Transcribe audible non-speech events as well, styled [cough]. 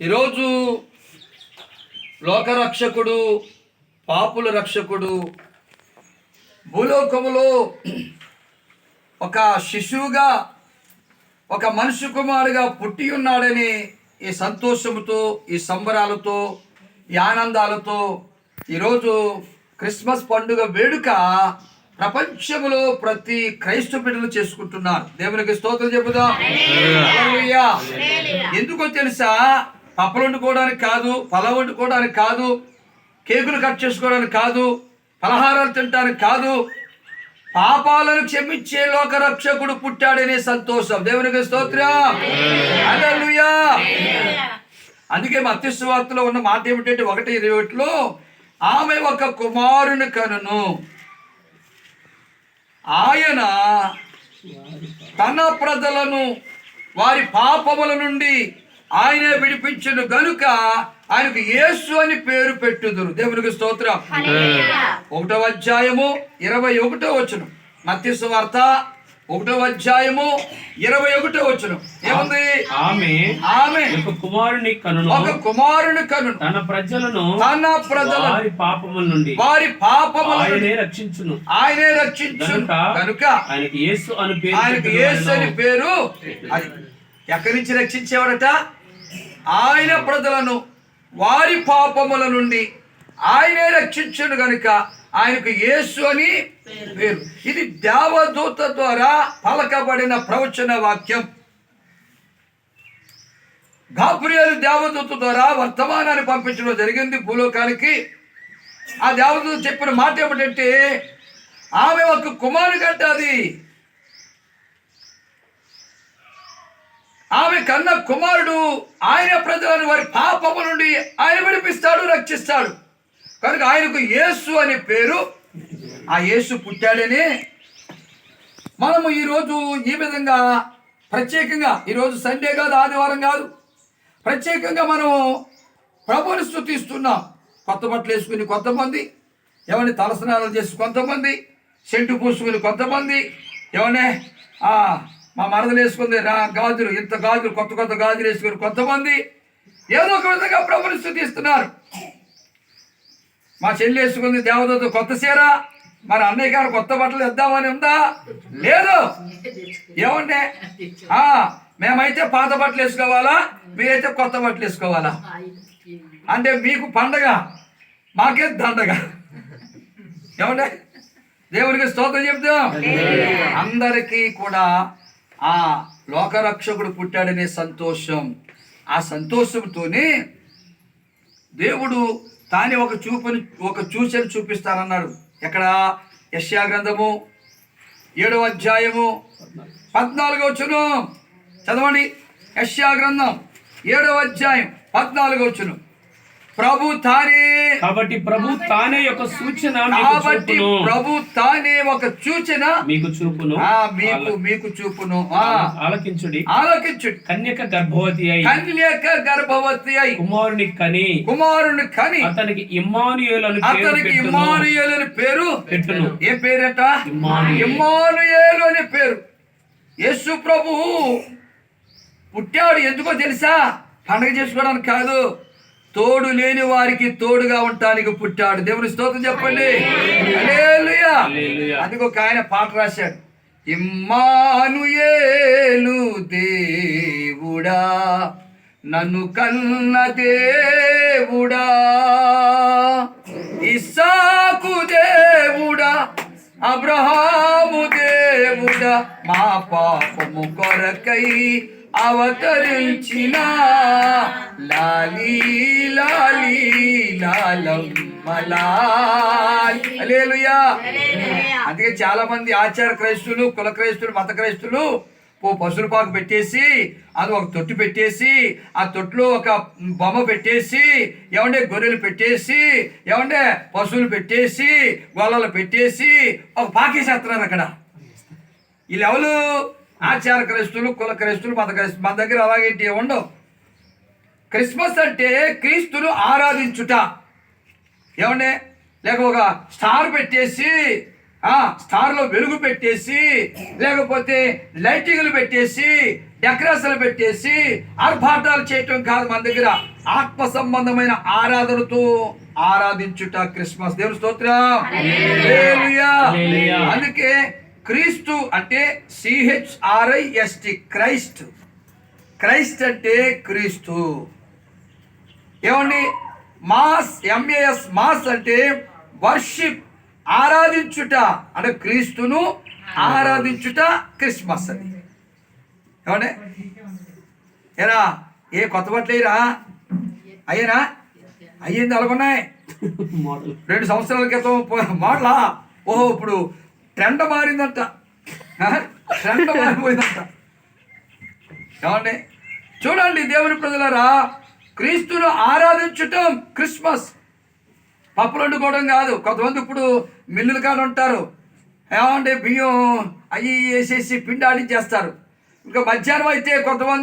ఈరోజు లోకరక్షకుడు పాపుల రక్షకుడు భూలోకములో ఒక శిశువుగా ఒక మనుష్య కుమారుగా పుట్టి ఉన్నాడని ఈ సంతోషముతో ఈ సంబరాలతో ఈ ఆనందాలతో ఈరోజు క్రిస్మస్ పండుగ వేడుక ప్రపంచంలో ప్రతి క్రైస్తవ బిడ్డలు చేసుకుంటున్నారు. దేవునికి స్తోత్రం చెబుదాం. ఎందుకో తెలుసా? పప్పలు వండుకోవడానికి కాదు పల వండుకోవడానికి కాదు కేకులు కట్ చేసుకోవడానికి కాదు పలహారాలు తినడానికి కాదు పాపాలను క్షమించే లోక రక్షకుడు పుట్టాడనే సంతోషం. దేవునికి స్తోత్రం. అందుకే మత్స్యవార్తలో ఉన్న మాట ఏమిటంటే ఒకటి ఇరవై ఒకటిలో ఆమె ఒక కుమారుని కనును. ఆయన తన ప్రజలను వారి పాపముల నుండి ఆయనే విడిపించును గనుక ఆయనకు యేసు అని పేరు పెట్టుదురు. దేవునికి స్తోత్రం. ఒకటో అధ్యాయము ఇరవై ఒకటో వచ్చును మత్స్సు వార్త ఒకటో అధ్యాయము ఇరవై ఒకటో వచ్చును ఏముంది? ఆమె ఆమె ఒక కుమారుని కనును. ఒక కుమారుని కను తన ప్రజలను తన ప్రజల వారి పాపముల నుండి వారి పాపముల నుండి ఆయనే రక్షించును. ఆయనే రక్షించు గనుక కనుక ఆయనకి యేసు అని పేరు ఆయనకు యేసు అని. పేరు అది ఎక్కడి నుంచి రక్షించేవాడట? ఆయన ప్రజలను వారి పాపముల నుండి ఆయనే రక్షించును గనుక ఆయనకు యేసు అని పేరు. ఇది దేవదూత ద్వారా పలకబడిన ప్రవచన వాక్యం. గాబ్రియేలు దేవదూత ద్వారా వర్తమానాన్ని పంపించడం జరిగింది భూలోకానికి. ఆ దేవదూత చెప్పిన మాట ఏమిటంటే ఆమె ఒక కుమారు గంట అది ఆమె కన్న కుమారుడు ఆయన ప్రజలను వారి పాపము నుండి ఆయన విడిపిస్తాడు రక్షిస్తాడు. కనుక ఆయనకు యేసు అనే పేరు. ఆ యేసు పుట్టాడని మనము ఈరోజు ఈ విధంగా ప్రత్యేకంగా ఈరోజు సండే కాదు ఆదివారం కాదు ప్రత్యేకంగా మనం ప్రభుని స్థుతిస్తున్నాం కొత్త బట్టలు వేసుకుని కొంతమంది ఎవరిని తలస్నానాలు చేసి కొంతమంది సెంటు పూసుకుని కొంతమంది ఎవరినే మా మరదలు వేసుకుంది రా గాజులు ఇంత గాజులు కొత్త కొత్త గాజులు వేసుకుని కొంతమంది ఏదో ఒక విధంగా ప్రభుని స్థుతిస్తున్నారు. మా చెల్లి వేసుకుంది దేవదత్త కొత్త చీర మరి అన్నయ్య గారు కొత్త బట్టలు ఇద్దామని ఉందా? లేదు. ఏమంటే? ఆ మేమైతే పాత బట్టలు వేసుకోవాలా? మీరైతే కొత్త బట్టలు వేసుకోవాలా? అంటే మీకు పండగ మాకే దండగ. ఏమంటే? దేవునికి స్తోత్రం చెప్తాం అందరికీ కూడా ఆ లోకరక్షకుడు పుట్టాడనే సంతోషం. ఆ సంతోషంతోనే దేవుడు తానే ఒక చూపుని ఒక చూచని చూపిస్తానన్నాడు. ఎక్కడ? యశ్యా గ్రంథము ఏడవ అధ్యాయము పద్నాలుగో చును చదవండి. యశ్యా గ్రంథం ఏడవ అధ్యాయం పద్నాలుగో వచ్చును ప్రభు తానే. కాబట్టి ప్రభు తానే యొక్క సూచన కాబట్టి ప్రభు తానే ఒక సూచన మీకు చూపును. ఆ మీకు మీకు చూపును. ఆ. ఆలకించుడి. ఆలోకించుడు. కన్యక గర్భవతి అయి కన్యక గర్భవతి అయి కుమారుని కని కుమారుని కని అతనికి ఇమ్మానుయేలు అని పేరు అతనికి. ఇమ్మానుయేలు అని పేరు పెట్టును. ఏ పేరట? ఇమ్మానుయేలు. ఇమ్మానుయేలు అనే పేరు. యేసు ప్రభు పుట్టాడు. ఎందుకో తెలుసా? పండగ చేసుకోవడానికి కాదు. తోడు లేని వారికి తోడుగా ఉండటానికి పుట్టాడు. దేవుని స్తోత్రం చెప్పండి. అందుకు ఒక ఆయన పాట రాశాడు. ఇమ్మానుయేలు దేవుడా నన్ను కన్న దేవుడా ఇస్సాకు దేవుడా అబ్రహాము దేవుడా మా పాపము కొరకై అవతరించిన లాలీ లాలీ లాలమ్మలాల్ హల్లెలూయా. అందుకే చాలా మంది ఆచార క్రైస్తులు కుల క్రైస్తులు మత క్రైస్తులు ఓ పశువుల పాకు పెట్టేసి అది ఒక తొట్టు పెట్టేసి ఆ తొట్టులో ఒక బొమ్మ పెట్టేసి ఏమంటే గొర్రెలు పెట్టేసి ఏమంటే పశువులు పెట్టేసి గొల్లలు పెట్టేసి ఒక పాకేసేస్తున్నారు అక్కడ. వీళ్ళు ఎవరు ఆచార క్రైస్తులు కుల క్రైస్తులు మత క్రైస్తులు మన దగ్గర అలాగేంటి ఉండవు. క్రిస్మస్ అంటే క్రీస్తును ఆరాధించుట. ఏమండే? లేక ఒక స్టార్ పెట్టేసి ఆ స్టార్లో వెలుగు పెట్టేసి లేకపోతే లైటింగ్లు పెట్టేసి డెకరేషన్లు పెట్టేసి ఆర్భాటాలు చేయటం కాదు మన దగ్గర. ఆత్మ సంబంధమైన ఆరాధనతో ఆరాధించుట క్రిస్మస్. దేవుని స్తోత్రం. అందుకే క్రీస్తు అంటే సిహెచ్ఆర్ఐఎస్టి క్రైస్ట్. క్రైస్ట్ అంటే క్రీస్తు. ఏమండి? Mass M A S mass అంటే వర్షిప్ ఆరాధించుట. అంటే క్రీస్తును ఆరాధించుట క్రిస్మస్ అది ఏమండి? ఏరా ఏ కొత్త బట్టలేరా అయ్యేనా? అయ్యింది అలాగున్నాయి. [laughs] రెండు సంవత్సరాల క్రితం మాటలా ఓహో ఇప్పుడు ట్రెండ్ మారిందంట. ఆ? ట్రెండ్ మారిపోయిందంట. ఏమండి? చూడండి దేవుని ప్రజలరా క్రీస్తును ఆరాధించటం క్రిస్మస్. పప్పులు వండుకోవడం కాదు కొంతమంది ఇప్పుడు మిల్లులు కాని ఉంటారు. ఏమంటే బియ్యం అవి వేసేసి పిండి ఆడించేస్తారు. ఇంకా మధ్యాహ్నం అయితే కొంతమంది